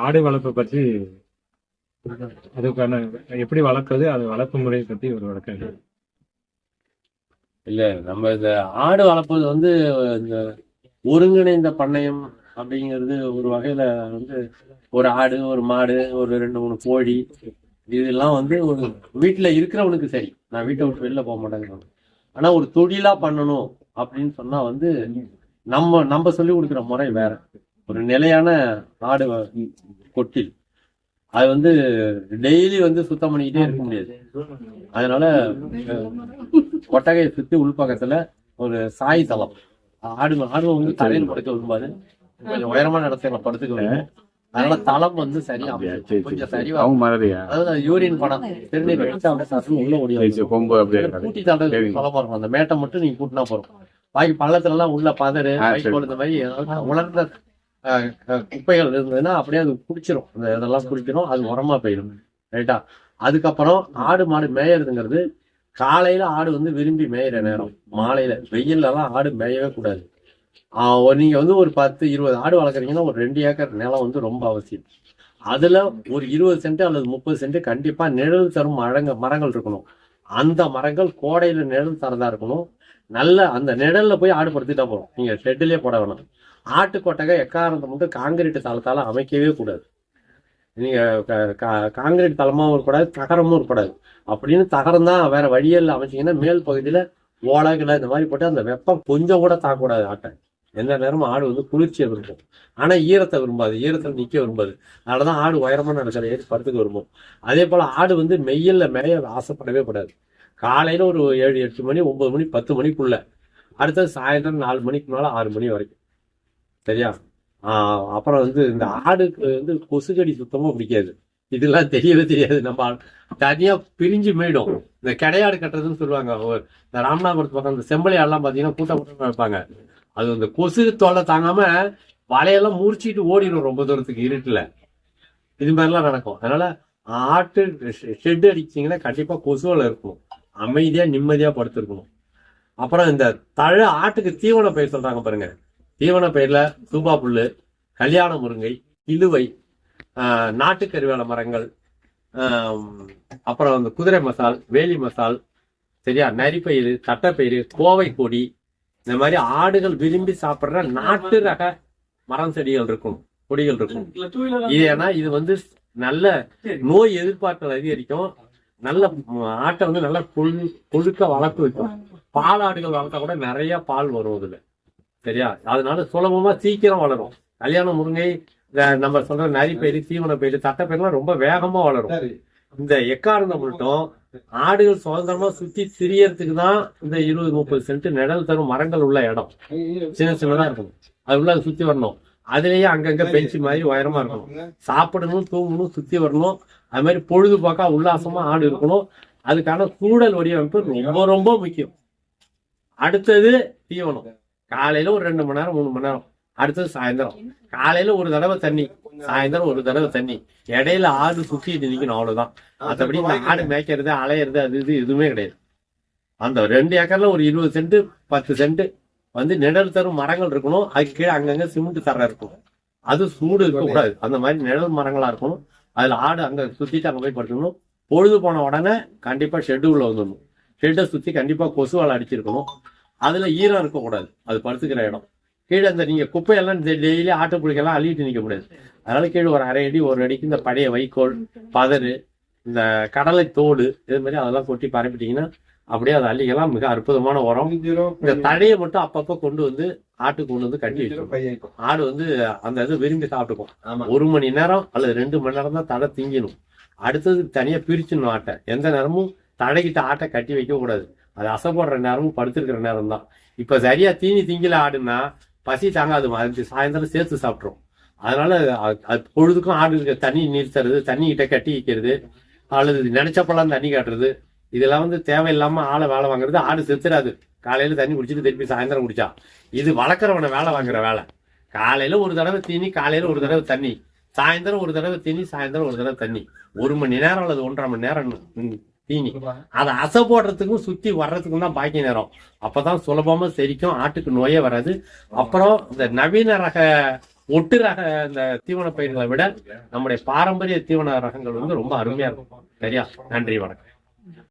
ஆடு வளர்ப்பை பற்றி அதுக்கான எப்படி வளர்க்குறது அது வளர்ப்பு முறையை பத்தி ஒரு வழக்கம் இல்ல நம்ம இந்த ஆடு வளர்ப்பது வந்து இந்த ஒருங்கிணைந்த பண்ணையம் அப்படிங்கிறது ஒரு வகையில வந்து ஒரு ஆடு ஒரு மாடு ஒரு ரெண்டு மூணு கோழி இதெல்லாம் வந்து ஒரு வீட்டுல இருக்கிறவனுக்கு சரி. நான் வீட்டை விட்டு வெளில போக மாட்டேங்கிறேன் ஆனா ஒரு தொழிலா பண்ணணும் அப்படின்னு சொன்னா வந்து நம்ம நம்ம சொல்லி கொடுக்குற முறை வேற. ஒரு நிலையான வ- கொட்டில். அது வந்து டெய்லி வந்து சுத்தம் பண்ணிக்கிட்டே இருக்க முடியாது. அதனால கொட்டகையை சுத்தி உள்பக்கத்துல ஒரு சாய் தளம். ஆடு ஆடு வந்து தரையில் படுக்க விரும்பாது. கொஞ்சம் உயரமான இடத்துல படுத்துக்குவேன் அதனால தளம் வந்து சரியா. கொஞ்சம் சரிவா அதாவது யூரின் படம். திருநீர் வச்சு அப்படியே உள்ள ஓடி கொம்பு அப்படியே. கூட்டி இருக்கும் அந்த மேட்டை மட்டும் நீங்க கூட்டினா போறோம் பாக்கி பள்ளத்துல எல்லாம் உள்ள பதறு இந்த மாதிரி உலர்ந்த குப்பைகள் இருந்ததுன்னா அப்படியே அது குடிச்சிரும். அந்த இதெல்லாம் குடிக்கணும். அது உரமா போயிடும். ரைட்டா அதுக்கப்புறம் ஆடு மாடு மேயறதுங்கிறது காலையில ஆடு வந்து விரும்பி மேயிற நேரம். மாலையில. வெயில்லாம் ஆடு மேயவே கூடாது. நீங்க வந்து ஒரு பத்து இருபது ஆடு வளர்க்குறீங்கன்னா ஒரு ரெண்டு ஏக்கர் நிலம் வந்து ரொம்ப அவசியம். அதுல ஒரு இருபது சென்ட் அல்லது முப்பது சென்ட் கண்டிப்பா நிழல் தரும் மரங்க மரங்கள் இருக்கணும். அந்த மரங்கள் கோடையில நிழல் தரதா இருக்கணும். நல்ல அந்த நிழல்ல போய் ஆடு படுத்திட்டா போறோம் நீங்க ஷெட்டிலே போட வேணாம். ஆட்டு கொட்டகை எக்காரணத்தை மட்டும் காங்கிரீட் தளத்தால அமைக்கவே கூடாது. நீங்க காங்கிரீட் தளமாவும் இருக்கக்கூடாது தகரமும் இருக்கக்கூடாது. அப்படின்னு தகரம் தான் வேற வழியில் அமைச்சீங்கன்னா மேல் பகுதியில ஓலைகளை இந்த மாதிரி போட்டு அந்த வெப்பம் கொஞ்சம் கூட தாக்கக்கூடாது ஆட்டை. எந்த நேரமும் ஆடு வந்து குளிர்ச்சியை விரும்பும். ஆனா ஈரத்தை விரும்பாது. ஈரத்தில் நிக்க விரும்பாது. அதனாலதான் ஆடு உயரமான நடக்கிற ஏறி படுத்துக்க விரும்பும். அதே போல ஆடு வந்து மெய்யல்ல மேய ஆசைப்படவே கூடாது. காலையில் ஒரு ஏழு எட்டு மணி ஒம்பது மணி பத்து மணிக்குள்ள. அடுத்தது சாயந்தரம் நாலு மணிக்கு மேலே ஆறு மணி வரைக்கும். சரியா? அப்புறம் வந்து இந்த ஆடுக்கு வந்து கொசு கடி சுத்தமாக பிடிக்காது. இதெல்லாம் தெரியவே தெரியாது. நம்ம தனியாக பிரிஞ்சு மேயிடும். இந்த கிடையாடு கட்டுறதுன்னு சொல்லுவாங்க. இந்த ராமநாதபுரத்து பக்கம் இந்த செம்பளி பார்த்தீங்கன்னா கூட்டம் கூட்டமா வைப்பாங்க அது அந்த கொசு தொல்லை தாங்காமல் வலையெல்லாம் முறிச்சிட்டு ஓடிடும் ரொம்ப தூரத்துக்கு இருட்டில். இது மாதிரிலாம் நடக்கும். அதனால் ஆட்டு ஷெட் அடிச்சிங்கன்னா கண்டிப்பாக கொசுவில் இருக்கும். அமைதியா நிம்மதியா படுத்திருக்கணும். அப்புறம் இந்த தழை ஆட்டுக்கு தீவன பயிர் சொல்றாங்க பாருங்க. தீவன பயிர்ல சூபா புல்லு கல்யாண முருங்கை இழுவை ஆஹ், நாட்டு கருவேல மரங்கள் அப்புறம் இந்த குதிரை மசால் வேலி மசால் சரியா? நரிப்பயிறு தட்டைப்பயிறு கோவை கொடி இந்த மாதிரி ஆடுகள் விரும்பி சாப்பிடுற நாட்டு ரக மரம் செடிகள் இருக்கும் கொடிகள் இருக்கும். இது ஏன்னா இது வந்து நல்ல நோய் எதிர்பார்த்தல் அதிகரிக்கும். நல்ல ஆட்டை வந்து நல்லா கொழு கொழுக்க வளர்த்து வைக்கும். பால் ஆடுகள் வளர்த்தா கூட நிறைய பால் வரும் இதுல சரியா? அதனால சுலபமா சீக்கிரம் வளரும். கல்யாண முருங்கை நம்ம சொல்ற நரி பயிறு தீவன பயிறு தட்டைப்பயிரெல்லாம் ரொம்ப வேகமா வளரும். இந்த எக்காரணம் மட்டும் ஆடுகள் சுதந்திரமா சுத்தி திரியறதுக்கு தான் இந்த இருபது முப்பது சென்ட் நிழல் தரும் மரங்கள் உள்ள இடம். சின்ன சின்னதா இருக்கும். அது உள்ள சுத்தி வரணும். அதுலயே அங்கங்க பெஞ்சு மாதிரி உயரமா இருக்கணும். சாப்பிடணும் தூங்கணும் சுத்தி வரணும். அது மாதிரி பொழுதுபோக்கா உல்லாசமா ஆடு இருக்கணும். அதுக்கான சூழல் வடிவமைப்பு ரொம்ப ரொம்ப முக்கியம். அடுத்தது தீவனம். காலையில ஒரு ரெண்டு மணி நேரம் மூணு மணி நேரம். அடுத்தது சாயந்தரம். காலையில ஒரு தடவை தண்ணி. சாயந்தரம் ஒரு தடவை தண்ணி. இடையில ஆடு சுத்திட்டு நிக்கணும் அவ்வளவுதான். மற்றபடி இந்த ஆடு மேய்க்கிறது அலையிறது அது இது எதுவுமே கிடையாது. அந்த ரெண்டு ஏக்கர்ல ஒரு இருபது சென்ட் பத்து சென்ட் வந்து நிழல் தரும் மரங்கள் இருக்கணும். அதுக்கு கீழே அங்கங்க சிமெண்ட் தர இருக்கும். அது சூடு இருக்கக்கூடாது அந்த மாதிரி நிழல் மரங்களா இருக்கணும். அதுல ஆடு அங்க சுத்திட்டு அங்க போய் படுத்துக்கணும். பொழுது போன உடனே கண்டிப்பா ஷெட்டு உள்ள வந்துடணும். ஷெட்டை சுத்தி கண்டிப்பா கொசு வலை அடிச்சிருக்கணும். அதுல ஈரம் இருக்கக்கூடாது அது படுத்துக்கிற இடம். கீழே இந்த நீங்க குப்பையெல்லாம் டெய்லி ஆட்டு புளிக்கெல்லாம் அள்ளிட்டு நிக்க முடியாது. அதனால கீழே ஒரு அரை அடி ஒரு அடிக்கு இந்த பழைய வைக்கோல் பதறு இந்த கடலை தோடு இது மாதிரி அதெல்லாம் கொட்டி பரப்பிட்டீங்கன்னா அப்படியே அதை அள்ளிக்கலாம். மிக அற்புதமான உரம். இந்த தழையை மட்டும் அப்பப்ப கொண்டு வந்து ஆட்டுக்கு கொண்டு வந்து கட்டி வச்சிருக்கணும். ஆடு வந்து அந்த இது விரும்பி சாப்பிட்டுக்கும். ஒரு மணி நேரம் அல்லது ரெண்டு மணி நேரம் தான் தடை திங்கணும். அடுத்தது தனியா பிரிச்சிடணும் ஆட்டை. எந்த நேரமும் தடைக்கிட்ட ஆட்டை கட்டி வைக்க கூடாது. அது அசைப்படுற நேரமும் படுத்திருக்கிற நேரம் தான் இப்ப சரியா தீனி திங்கில ஆடுனா பசி தாங்காது. அது சாயந்தரம் சேர்த்து சாப்பிட்ரும் அதனால அது- பொழுதுக்கும் ஆடு இருக்க தண்ணி நிறுத்துறது தண்ணி கிட்ட கட்டி வைக்கிறது. அல்லது நினைச்சப்பெல்லாம் தண்ணி காட்டுறது. இதெல்லாம் வந்து தேவையில்லாம ஆளை வேலை வாங்குறது. ஆடு செத்துறாது. காலையில தண்ணி குடிச்சிட்டு திருப்பி சாயந்தரம் குடிச்சா. இது வளர்க்குறவனை வேலை வாங்குற வேலை. காலையில ஒரு தடவை தீனி காலையில ஒரு தடவை தண்ணி. சாயந்தரம் ஒரு தடவை தீனி சாயந்தரம் ஒரு தடவை தண்ணி. ஒரு மணி நேரம் அல்லது ஒன்றரை மணி நேரம் தீனி. அதை அசை போடுறதுக்கும் சுத்தி வர்றதுக்கும் தான் பாக்கி நேரம். அப்பதான் சுலபமா செரிக்கும். ஆட்டுக்கு நோயே வராது. அப்புறம் இந்த நவீன ரக ஒட்டு ரக இந்த தீவன பயிர்களை விட நம்முடைய பாரம்பரிய தீவன ரகங்கள் வந்து ரொம்ப அருமையா இருக்கும். சரியா? நன்றி வணக்கம்.